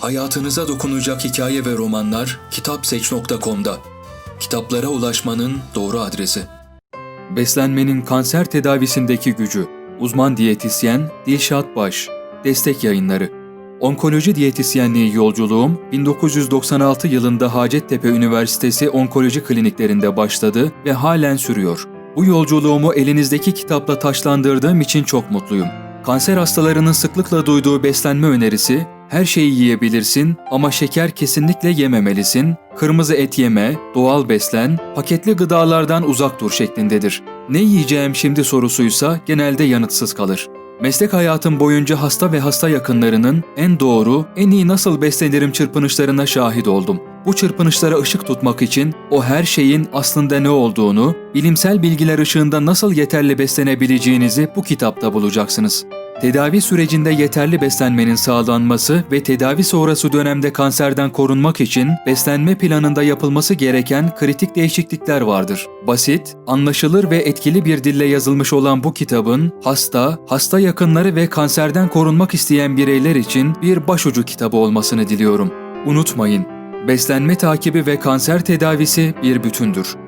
Hayatınıza dokunacak hikaye ve romanlar kitapseç.com'da. Kitaplara ulaşmanın doğru adresi. Beslenmenin kanser tedavisindeki gücü. Uzman diyetisyen Dilşat Baş. Destek yayınları. Onkoloji diyetisyenliği yolculuğum 1996 yılında Hacettepe Üniversitesi Onkoloji Kliniklerinde başladı ve halen sürüyor. Bu yolculuğumu elinizdeki kitapla taşlandırdığım için çok mutluyum. Kanser hastalarının sıklıkla duyduğu beslenme önerisi, her şeyi yiyebilirsin ama şeker kesinlikle yememelisin, kırmızı et yeme, doğal beslen, paketli gıdalardan uzak dur şeklindedir. Ne yiyeceğim şimdi sorusuysa genelde yanıtsız kalır. Meslek hayatım boyunca hasta ve hasta yakınlarının en doğru, en iyi nasıl beslenirim çırpınışlarına şahit oldum. Bu çırpınışlara ışık tutmak için o her şeyin aslında ne olduğunu, bilimsel bilgiler ışığında nasıl yeterli beslenebileceğinizi bu kitapta bulacaksınız. Tedavi sürecinde yeterli beslenmenin sağlanması ve tedavi sonrası dönemde kanserden korunmak için beslenme planında yapılması gereken kritik değişiklikler vardır. Basit, anlaşılır ve etkili bir dille yazılmış olan bu kitabın hasta, hasta yakınları ve kanserden korunmak isteyen bireyler için bir başucu kitabı olmasını diliyorum. Unutmayın, beslenme takibi ve kanser tedavisi bir bütündür.